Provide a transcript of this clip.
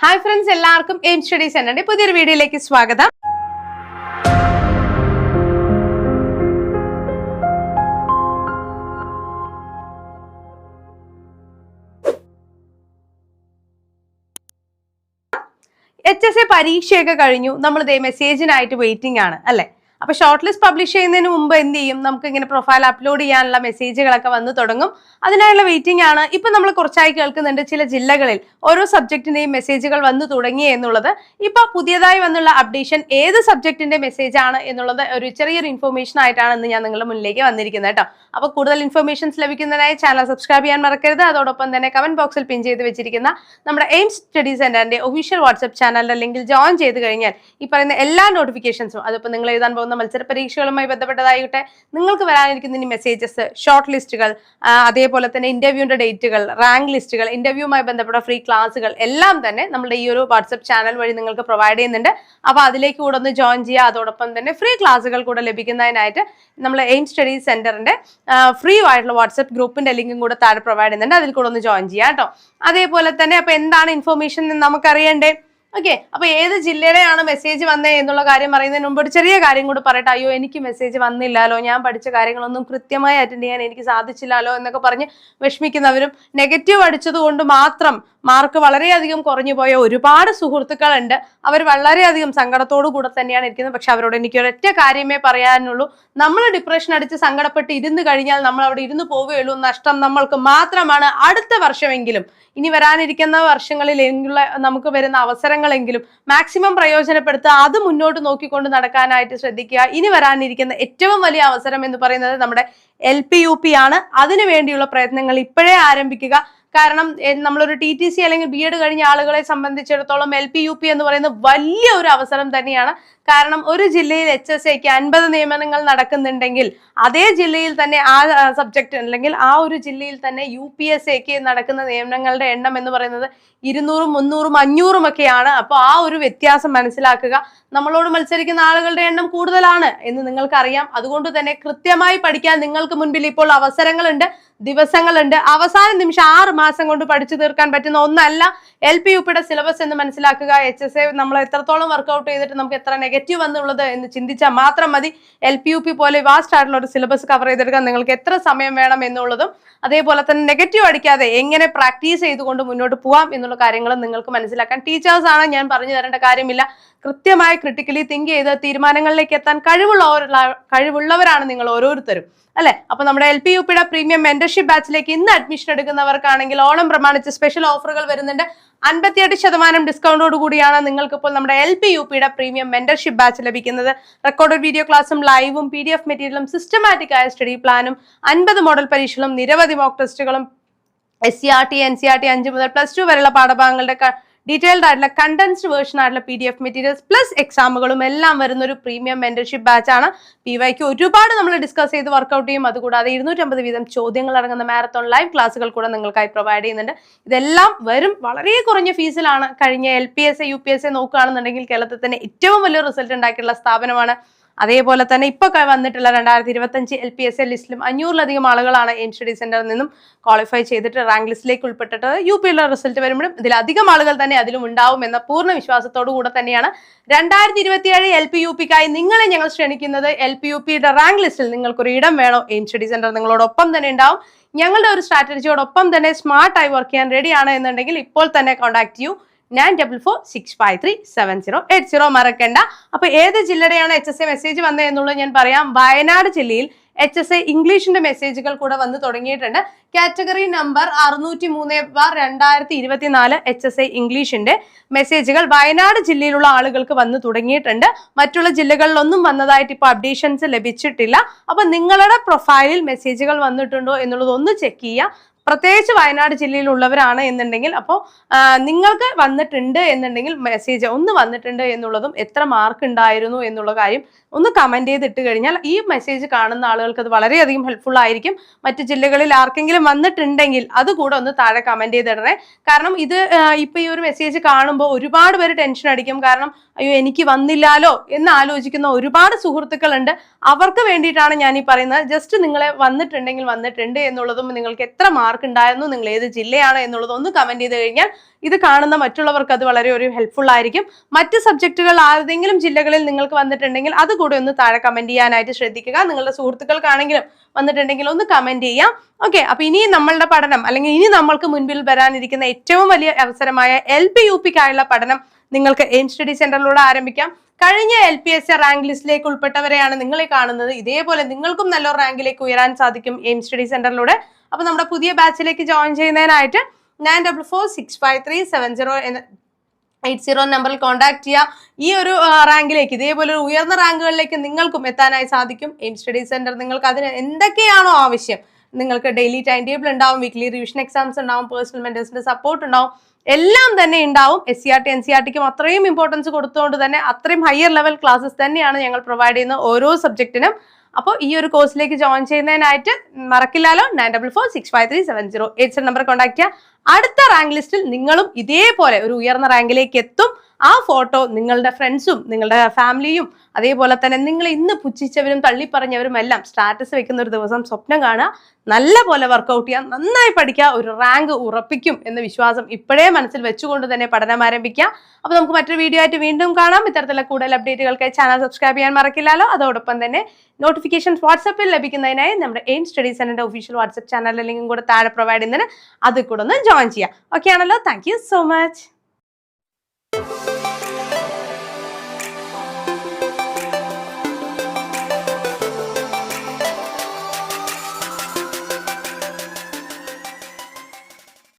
Hi friends എല്ലാവർക്കും Aim Studies സെന്ററിന്റെ പുതിയൊരു വീഡിയോയിലേക്ക് സ്വാഗതം. എച്ച് എസ് എ പരീക്ഷയൊക്കെ കഴിഞ്ഞു. നമ്മൾ ദേ മെസ്സേജിനായിട്ട് വെയിറ്റിംഗ് ആണ് അല്ലെ? അപ്പൊ ഷോർട്ട് ലിസ്റ്റ് പബ്ലിഷ് ചെയ്യുന്നതിന് മുമ്പ് എന്ത് ചെയ്യും? നമുക്ക് ഇങ്ങനെ പ്രൊഫൈൽ അപ്ലോഡ് ചെയ്യാനുള്ള മെസ്സേജുകളൊക്കെ വന്ന് തുടങ്ങും. അതിനായുള്ള വെയിറ്റിംഗ് ആണ്. ഇപ്പൊ നമ്മൾ കുറച്ചായി കേൾക്കുന്നുണ്ട് ചില ജില്ലകളിൽ ഓരോ സബ്ജക്റ്റിന്റെയും മെസ്സേജുകൾ വന്നു തുടങ്ങി എന്നുള്ളത്. ഇപ്പൊ പുതിയതായി വന്നുള്ള അപ്ഡേഷൻ ഏത് സബ്ജക്റ്റിന്റെ മെസ്സേജ് ആണ് എന്നുള്ളത് ഒരു ചെറിയൊരു ഇൻഫർമേഷൻ ആയിട്ടാണ് ഇന്ന് ഞാൻ നിങ്ങളുടെ മുന്നിലേക്ക് വന്നിരിക്കുന്നത് കേട്ടോ. അപ്പൊ കൂടുതൽ ഇൻഫർമേഷൻസ് ലഭിക്കുന്നതിനായി ചാനൽ സബ്സ്ക്രൈബ് ചെയ്യാൻ മറക്കരുത്. അതോടൊപ്പം തന്നെ കമന്റ് ബോക്സിൽ പിൻ ചെയ്ത് വെച്ചിരിക്കുന്ന നമ്മുടെ എയിംസ് സ്റ്റഡി സെന്ററിന്റെ ഒഫീഷ്യൽ വാട്സ്ആപ്പ് ചാനലിന്റെ ലിങ്കിൽ ജോയിൻ ചെയ്ത് കഴിഞ്ഞാൽ ഈ പറയുന്ന എല്ലാ നോട്ടിഫിക്കേഷൻസും അതിപ്പോൾ നിങ്ങൾ എഴുതാൻ പോകുന്ന മത്സര പരീക്ഷകളുമായി ബന്ധപ്പെട്ടതായിട്ടെ നിങ്ങൾക്ക് വരാനിരിക്കുന്ന ഇനി മെസ്സേജസ് ഷോർട്ട് ലിസ്റ്റുകൾ അതേപോലെ തന്നെ ഇന്റർവ്യൂവിന്റെ ഡേറ്റുകൾ റാങ്ക് ലിസ്റ്റുകൾ ഇന്റർവ്യൂവുമായി ബന്ധപ്പെട്ട ഫ്രീ ക്ലാസ്സുകൾ എല്ലാം തന്നെ നമ്മുടെ ഈ ഒരു വാട്സപ്പ് ചാനൽ വഴി നിങ്ങൾക്ക് പ്രൊവൈഡ് ചെയ്യുന്നുണ്ട്. അപ്പോൾ അതിലേക്ക് കൂടെ ഒന്ന് ജോയിൻ ചെയ്യുക. അതോടൊപ്പം തന്നെ ഫ്രീ ക്ലാസ്സുകൾ കൂടെ ലഭിക്കുന്നതിനായിട്ട് നമ്മൾ എയിം സ്റ്റഡി സെന്ററിന്റെ ഫ്രീ ആയിട്ടുള്ള വാട്സപ്പ് ഗ്രൂപ്പിന്റെ ലിങ്കും കൂടെ താഴെ പ്രൊവൈഡ് ചെയ്യുന്നുണ്ട്. അതിൽ കൂടെ ഒന്ന് ജോയിൻ ചെയ്യാം കേട്ടോ. അതേപോലെ തന്നെ അപ്പൊ എന്താണ് ഇൻഫോർമേഷൻ നമുക്കറിയണ്ടേ ഓക്കെ അപ്പൊ ഏത് ജില്ലയിലെയാണ് മെസ്സേജ് വന്നത് എന്നുള്ള കാര്യം പറയുന്നതിന് മുമ്പ് ഒരു ചെറിയ കാര്യം കൂടി പറയട്ടെ. അയ്യോ എനിക്ക് മെസ്സേജ് വന്നില്ലല്ലോ ഞാൻ പഠിച്ച കാര്യങ്ങളൊന്നും കൃത്യമായി അറ്റൻഡ് ചെയ്യാൻ എനിക്ക് സാധിച്ചില്ലല്ലോ എന്നൊക്കെ പറഞ്ഞ് വിഷമിക്കുന്നവരും നെഗറ്റീവ് അടിച്ചത് കൊണ്ട് മാത്രം മാർക്ക് വളരെയധികം കുറഞ്ഞു പോയ ഒരുപാട് സുഹൃത്തുക്കളുണ്ട്. അവർ വളരെയധികം സങ്കടത്തോടു കൂടെ തന്നെയാണ് ഇരിക്കുന്നത്. പക്ഷെ അവരോട് എനിക്ക് ഒരൊറ്റ കാര്യമേ പറയാനുള്ളൂ. നമ്മൾ ഡിപ്രഷൻ അടിച്ച് സങ്കടപ്പെട്ട് ഇരുന്ന് കഴിഞ്ഞാൽ നമ്മൾ അവിടെ ഇരുന്ന് പോവുകയുള്ളൂ. നഷ്ടം നമ്മൾക്ക് മാത്രമാണ് അടുത്ത വർഷമെങ്കിലും. ഇനി വരാനിരിക്കുന്ന വർഷങ്ങളിൽ നമുക്ക് വരുന്ന അവസരങ്ങളെങ്കിലും മാക്സിമം പ്രയോജനപ്പെടുത്തുക. അത് മുന്നോട്ട് നോക്കിക്കൊണ്ട് നടക്കാനായിട്ട് ശ്രദ്ധിക്കുക. ഇനി വരാനിരിക്കുന്ന ഏറ്റവും വലിയ അവസരം എന്ന് പറയുന്നത് നമ്മുടെ എൽ പി യു പി ആണ്. അതിനു വേണ്ടിയുള്ള പ്രയത്നങ്ങൾ ഇപ്പോഴേ ആരംഭിക്കുക. കാരണം നമ്മളൊരു ടി ടി സി അല്ലെങ്കിൽ ബി എഡ് കഴിഞ്ഞ ആളുകളെ സംബന്ധിച്ചിടത്തോളം എൽ പി യു പി എന്ന് പറയുന്നത് വലിയ ഒരു അവസരം തന്നെയാണ്. കാരണം ഒരു ജില്ലയിൽ എച്ച് എസ് എക്ക് അൻപത് നിയമനങ്ങൾ നടക്കുന്നുണ്ടെങ്കിൽ അതേ ജില്ലയിൽ തന്നെ ആ സബ്ജക്റ്റ് അല്ലെങ്കിൽ ആ ഒരു ജില്ലയിൽ തന്നെ യു പി എസ് എക്ക് നടക്കുന്ന നിയമനങ്ങളുടെ എണ്ണം എന്ന് പറയുന്നത് ഇരുന്നൂറും മുന്നൂറും അഞ്ഞൂറും ഒക്കെയാണ്. അപ്പോൾ ആ ഒരു വ്യത്യാസം മനസ്സിലാക്കുക. നമ്മളോട് മത്സരിക്കുന്ന ആളുകളുടെ എണ്ണം കൂടുതലാണ് എന്ന് നിങ്ങൾക്കറിയാം. അതുകൊണ്ട് തന്നെ കൃത്യമായി പഠിക്കാൻ നിങ്ങൾക്ക് മുൻപിൽ ഇപ്പോൾ അവസരങ്ങളുണ്ട്. ദിവസങ്ങളുണ്ട്. അവസാന നിമിഷം ആറ് മാസം കൊണ്ട് പഠിച്ചു തീർക്കാൻ പറ്റുന്ന ഒന്നല്ല എൽ പി യു പിയുടെ സിലബസ് എന്ന് മനസ്സിലാക്കുക. എച്ച് എസ് എ നമ്മൾ എത്രത്തോളം വർക്കൗട്ട് ചെയ്തിട്ട് നമുക്ക് എത്ര നെഗറ്റീവ് വന്നുള്ളത് എന്ന് ചിന്തിച്ചാൽ മാത്രം മതി. എൽ പി യു പി പോലെ വാസ്റ്റ് ആയിട്ടുള്ള ഒരു സിലബസ് കവർ ചെയ്തെടുക്കാൻ നിങ്ങൾക്ക് എത്ര സമയം വേണം എന്നുള്ളതും അതേപോലെ തന്നെ നെഗറ്റീവ് അടിക്കാതെ എങ്ങനെ പ്രാക്ടീസ് ചെയ്തുകൊണ്ട് മുന്നോട്ട് പോവാം എന്നുള്ള കാര്യങ്ങളും നിങ്ങൾക്ക് മനസ്സിലാക്കാൻ ടീച്ചേഴ്സാണ് ഞാൻ പറഞ്ഞു തരേണ്ട കാര്യമില്ല. കൃത്യമായി ക്രിട്ടിക്കലി തിങ്ക് ചെയ്ത് തീരുമാനങ്ങളിലേക്ക് എത്താൻ കഴിവുള്ള കഴിവുള്ളവരാണ് നിങ്ങൾ ഓരോരുത്തരും. അല്ലെ? അപ്പൊ നമ്മുടെ എൽ പി യു പിയുടെ പ്രീമിയം മെന്റർഷിപ്പ് ബാച്ചിലേക്ക് ഇന്ന് അഡ്മിഷൻ എടുക്കുന്നവർക്കാണെങ്കിൽ ഓണം പ്രമാണിച്ച് സ്പെഷ്യൽ ഓഫറുകൾ വരുന്നുണ്ട്. അൻപത്തിയെട്ട് ശതമാനം ഡിസ്കൗണ്ടോട് കൂടിയാണ് നിങ്ങൾക്ക് ഇപ്പോൾ നമ്മുടെ എൽ പി യു പിയുടെ പ്രീമിയം മെന്റർഷിപ്പ് ബാച്ച് ലഭിക്കുന്നത്. റെക്കോർഡഡ് വീഡിയോ ക്ലാസ്സും ലൈവും പി ഡി എഫ് മെറ്റീരിയലും സിസ്റ്റമാറ്റിക് ആയ സ്റ്റഡി പ്ലാനും അൻപത് മോഡൽ പരീക്ഷകളും നിരവധി മോക്ക് ടെസ്റ്റുകളും S C R T N C R T അഞ്ച് മുതൽ പ്ലസ് ടു വരെയുള്ള പാഠഭാഗങ്ങളുടെ ഡീറ്റെയിൽഡ് ആയിട്ടുള്ള കണ്ടൻസ്ഡ് വേർഷൻ ആയിട്ടുള്ള P D F materials plus എക്സാമുകളും എല്ലാം വരുന്ന ഒരു പ്രീമിയം മെന്റർഷിപ്പ് ബാച്ച് ആണ് പി വൈക്ക് ഒരുപാട് നമ്മൾ ഡിസ്കസ് ചെയ്ത് വർക്കൗട്ട് ചെയ്യും. അതുകൂടാതെ ഇരുന്നൂറ്റമ്പത് വീതം ചോദ്യങ്ങൾ അടങ്ങുന്ന മാരത്തോൺ ലൈവ് ക്ലാസുകൾ കൂടെ നിങ്ങൾക്കായി പ്രൊവൈഡ് ചെയ്യുന്നുണ്ട്. ഇതെല്ലാം വരും. വളരെ കുറഞ്ഞ ഫീസിലാണ് കഴിഞ്ഞ L P S A U P S A നോക്കുകയാണെന്നുണ്ടെങ്കിൽ കേരളത്തിൽ തന്നെ ഏറ്റവും വലിയ റിസൾട്ട് ഉണ്ടാക്കിയിട്ടുള്ള സ്ഥാപനമാണ് അതേപോലെ തന്നെ ഇപ്പൊ വന്നിട്ടുള്ള രണ്ടായിരത്തി ഇരുപത്തഞ്ച് എൽ പി എസ് എ ലിസ്റ്റിലും അഞ്ഞൂറിലധികം ആളുകളാണ് എയിം സ്റ്റഡി സെന്ററിൽ നിന്നും ക്വാളിഫൈ ചെയ്തിട്ട് റാങ്ക് ലിസ്റ്റിലേക്ക് ഉൾപ്പെട്ടിട്ട് യു പിയുടെ റിസൾട്ട് വരുമ്പോഴും ഇതിലധികം ആളുകൾ തന്നെ അതിലും ഉണ്ടാവും എന്ന പൂർണ വിശ്വാസത്തോടു കൂടെ തന്നെയാണ് രണ്ടായിരത്തി ഇരുപത്തിയേഴ് എൽ പി യു പിക്കായി നിങ്ങളെ ഞങ്ങൾ ക്ഷണിക്കുന്നത് എൽ പി യു പിയുടെ റാങ്ക് ലിസ്റ്റിൽ നിങ്ങൾക്കൊരു ഇടം വേണോ? എയിം സ്റ്റഡി സെന്റർ നിങ്ങളോടൊപ്പം തന്നെ ഉണ്ടാവും. ഞങ്ങളുടെ ഒരു സ്ട്രാറ്റജിയോടൊപ്പം തന്നെ സ്മാർട്ടായി വർക്ക് ചെയ്യാൻ റെഡിയാണ് എന്നുണ്ടെങ്കിൽ ഇപ്പോൾ തന്നെ കോൺടാക്ട് ചെയ്യൂ. Nine double four six five three seven zero eight zero മറക്കണ്ട. അപ്പൊ ഏത് ജില്ലയുടെയാണ് എച്ച് എസ് എ മെസ്സേജ് വന്നത് എന്നുള്ളത് ഞാൻ പറയാം. വയനാട് ജില്ലയിൽ എച്ച് എസ് എ ഇംഗ്ലീഷിന്റെ മെസ്സേജുകൾ കൂടെ വന്ന് തുടങ്ങിയിട്ടുണ്ട്. കാറ്റഗറി നമ്പർ അറുന്നൂറ്റി മൂന്ന് ബാർ രണ്ടായിരത്തി ഇരുപത്തിനാല് എച്ച് എസ് എ ഇംഗ്ലീഷിന്റെ മെസ്സേജുകൾ വയനാട് ജില്ലയിലുള്ള ആളുകൾക്ക് വന്ന് തുടങ്ങിയിട്ടുണ്ട്. മറ്റുള്ള ജില്ലകളിലൊന്നും വന്നതായിട്ട് ഇപ്പോൾ അപ്ഡേഷൻസ് ലഭിച്ചിട്ടില്ല. അപ്പൊ നിങ്ങളുടെ പ്രൊഫൈലിൽ മെസ്സേജുകൾ വന്നിട്ടുണ്ടോ എന്നുള്ളത് ഒന്ന് ചെക്ക് ചെയ്യുക. പ്രത്യേകിച്ച് വയനാട് ജില്ലയിലുള്ളവരാണ് എന്നുണ്ടെങ്കിൽ അപ്പോൾ നിങ്ങൾക്ക് വന്നിട്ടുണ്ട് എന്നുണ്ടെങ്കിൽ മെസ്സേജ് ഒന്ന് വന്നിട്ടുണ്ട് എന്നുള്ളതും എത്ര മാർക്ക് ഉണ്ടായിരുന്നു എന്നുള്ള കാര്യം ഒന്ന് കമന്റ് ചെയ്തിട്ട് കഴിഞ്ഞാൽ ഈ മെസ്സേജ് കാണുന്ന ആളുകൾക്ക് അത് വളരെയധികം ഹെൽപ്ഫുൾ ആയിരിക്കും. മറ്റ് ജില്ലകളിൽ ആർക്കെങ്കിലും വന്നിട്ടുണ്ടെങ്കിൽ അത് കൂടെ ഒന്ന് താഴെ കമന്റ് ചെയ്തിടണേ. കാരണം ഇത് ഇപ്പം ഈ ഒരു മെസ്സേജ് കാണുമ്പോൾ ഒരുപാട് പേര് ടെൻഷൻ അടിക്കും. കാരണം അയ്യോ എനിക്ക് വന്നില്ലാലോ എന്ന് ആലോചിക്കുന്ന ഒരുപാട് സുഹൃത്തുക്കളുണ്ട്. അവർക്ക് വേണ്ടിയിട്ടാണ് ഞാൻ ഈ പറയുന്നത്. ജസ്റ്റ് നിങ്ങളെ വന്നിട്ടുണ്ടെങ്കിൽ വന്നിട്ടുണ്ട് എന്നുള്ളതും നിങ്ങൾക്ക് എത്ര മാർക്ക് ഉണ്ടായിരുന്നു നിങ്ങൾ ഏത് ജില്ലയാണ് എന്നുള്ളത് ഒന്ന് കമന്റ് ചെയ്ത് കഴിഞ്ഞാൽ ഇത് കാണുന്ന മറ്റുള്ളവർക്ക് അത് വളരെ ഒരു ഹെൽപ്ഫുൾ ആയിരിക്കും. മറ്റ് സബ്ജക്റ്റുകൾ ഏതെങ്കിലും ജില്ലകളിൽ നിങ്ങൾക്ക് വന്നിട്ടുണ്ടെങ്കിൽ അത് കൂടെ ഒന്ന് താഴെ കമന്റ് ചെയ്യാനായിട്ട് ശ്രദ്ധിക്കുക. നിങ്ങളുടെ സുഹൃത്തുക്കൾക്കാണെങ്കിലും വന്നിട്ടുണ്ടെങ്കിൽ ഒന്ന് കമന്റ് ചെയ്യാം. ഓക്കെ അപ്പൊ ഇനി നമ്മളുടെ പഠനം അല്ലെങ്കിൽ ഇനി നമ്മൾക്ക് മുൻപിൽ വരാനിരിക്കുന്ന ഏറ്റവും വലിയ അവസരമായ എൽ പി യു പിക്കായുള്ള പഠനം നിങ്ങൾക്ക് എയിം സ്റ്റഡി സെന്ററിലൂടെ ആരംഭിക്കാം. കഴിഞ്ഞ എൽ പി എസ് റാങ്ക് ലിസ്റ്റിലേക്ക് ഉൾപ്പെട്ടവരെയാണ് നിങ്ങളെ കാണുന്നത്. ഇതേപോലെ നിങ്ങൾക്കും നല്ലൊരു റാങ്കിലേക്ക് ഉയരാൻ സാധിക്കും എയിം സ്റ്റഡി സെന്ററിലൂടെ അപ്പൊ നമ്മുടെ പുതിയ ബാച്ചിലേക്ക് join ചെയ്യുന്നതിനായിട്ട് nine double four six five three seven zero എന്ന എയ്റ്റ് സീറോ നമ്പറിൽ കോൺടാക്ട് ചെയ്യുക ഈ ഒരു റാങ്കിലേക്ക് ഇതേപോലെ ഉയർന്ന റാങ്കുകളിലേക്ക് നിങ്ങൾക്കും എത്താനായി സാധിക്കും. എയിം സ്റ്റഡി സെന്റർ നിങ്ങൾക്ക് അതിന് എന്തൊക്കെയാണോ ആവശ്യം? നിങ്ങൾക്ക് ഡെയിലി ടൈം ടേബിൾ ഉണ്ടാവും വീക്ക്ലി റിവിഷൻ എക്സാംസ് ഉണ്ടാവും പേഴ്സണൽ മെന്റേഴ്സിന്റെ സപ്പോർട്ട് ഉണ്ടാവും. എല്ലാം തന്നെ ഉണ്ടാവും. S C R T N C R ടിക്കും അത്രയും ഇമ്പോർട്ടൻസ് കൊടുത്തുകൊണ്ട് തന്നെ അത്രയും ഹയർ ലെവൽ ക്ലാസ്സസ് തന്നെയാണ് ഞങ്ങൾ പ്രൊവൈഡ് ചെയ്യുന്ന ഓരോ സബ്ജക്റ്റിനും അപ്പോൾ ഈ ഒരു കോഴ്സിലേക്ക് ജോയിൻ ചെയ്യുന്നതിനായിട്ട് മറക്കില്ലാലോ? Nine double four six five three seven zero eight seven number contact ചെയ്യുക. അടുത്ത റാങ്ക് ലിസ്റ്റിൽ നിങ്ങളും ഇതേപോലെ ഒരു ഉയർന്ന റാങ്കിലേക്ക് എത്തും. ആ ഫോട്ടോ നിങ്ങളുടെ ഫ്രണ്ട്സും നിങ്ങളുടെ ഫാമിലിയും അതേപോലെ തന്നെ നിങ്ങൾ ഇന്ന് പുച്ഛിച്ചവരും തള്ളിപ്പറഞ്ഞവരും എല്ലാം സ്റ്റാറ്റസ് വെക്കുന്ന ഒരു ദിവസം സ്വപ്നം കാണുക നല്ല പോലെ വർക്കൗട്ട് ചെയ്യാം നന്നായി പഠിക്കുക ഒരു റാങ്ക് ഉറപ്പിക്കും എന്ന വിശ്വാസം ഇപ്പോഴേ മനസ്സിൽ വെച്ചുകൊണ്ട് തന്നെ പഠനം ആരംഭിക്കാം അപ്പോൾ നമുക്ക് മറ്റൊരു വീഡിയോ ആയിട്ട് വീണ്ടും കാണാം. ഇത്തരത്തിലുള്ള കൂടുതൽ അപ്ഡേറ്റുകൾക്കായി ചാനൽ സബ്സ്ക്രൈബ് ചെയ്യാൻ മറക്കില്ലല്ലോ. അതോടൊപ്പം തന്നെ നോട്ടിഫിക്കേഷൻ വാട്സപ്പിൽ ലഭിക്കുന്നതിനായി നമ്മുടെ എയിം സ്റ്റഡി സെന്ററിന്റെ ഒഫീഷ്യൽ വാട്സപ്പ് ചാനലിലെ കൂടെ താഴെ പ്രൊവൈഡ് ചെയ്യുന്നതിന് അത് കൂടെ ഒന്ന് ജോയിൻ ചെയ്യാം ഓക്കെ ആണല്ലോ? Thank so much